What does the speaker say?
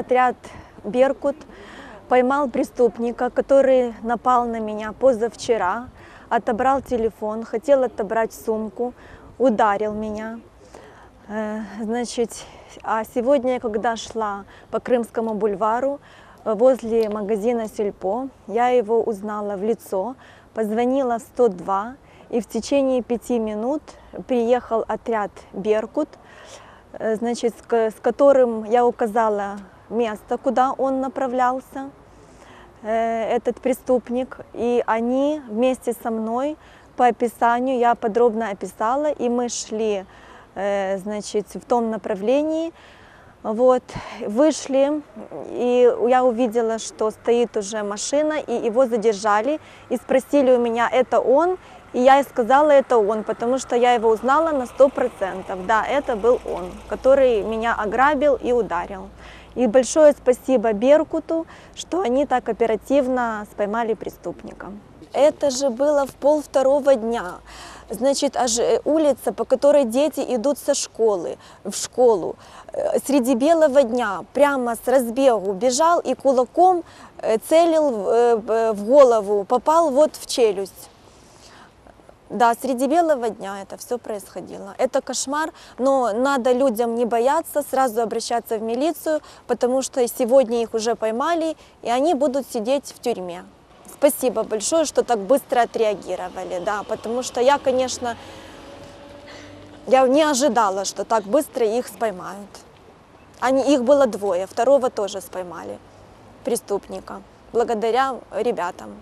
отряд «Беркут» поймал преступника, который напал на меня позавчера, отобрал телефон, хотел отобрать сумку, ударил меня. Э, Значит, а сегодня, когда шла по Крымскому бульвару э, возле магазина Сельпо, я его узнала в лицо, позвонила в 102, и в течение пяти минут приехал отряд «Беркут», э, значит, с которым я указала место, куда он направлялся, э, этот преступник, и они вместе со мной по описанию, я подробно описала, и мы шли, э, значит, в том направлении, вот, вышли, и я увидела, что стоит уже машина, и его задержали, и спросили у меня, это он, и я и сказала, это он, потому что я его узнала на сто процентов. Да, это был он, который меня ограбил и ударил. И большое спасибо Беркуту, что они так оперативно споймали преступника. Это же было в пол второго дня. Значит, аж э, улица, по которой дети идут со школы в школу, э, среди белого дня прямо с разбегу бежал и кулаком э, целил в, голову, попал вот в челюсть. Да, среди белого дня это все происходило. Это кошмар, но надо людям не бояться, сразу обращаться в милицию, потому что сегодня их уже поймали, и они будут сидеть в тюрьме. Спасибо большое, что так быстро отреагировали, да, потому что я, конечно, я не ожидала, что так быстро их споймают. Они, их было двое, второго тоже споймали, преступника, благодаря ребятам.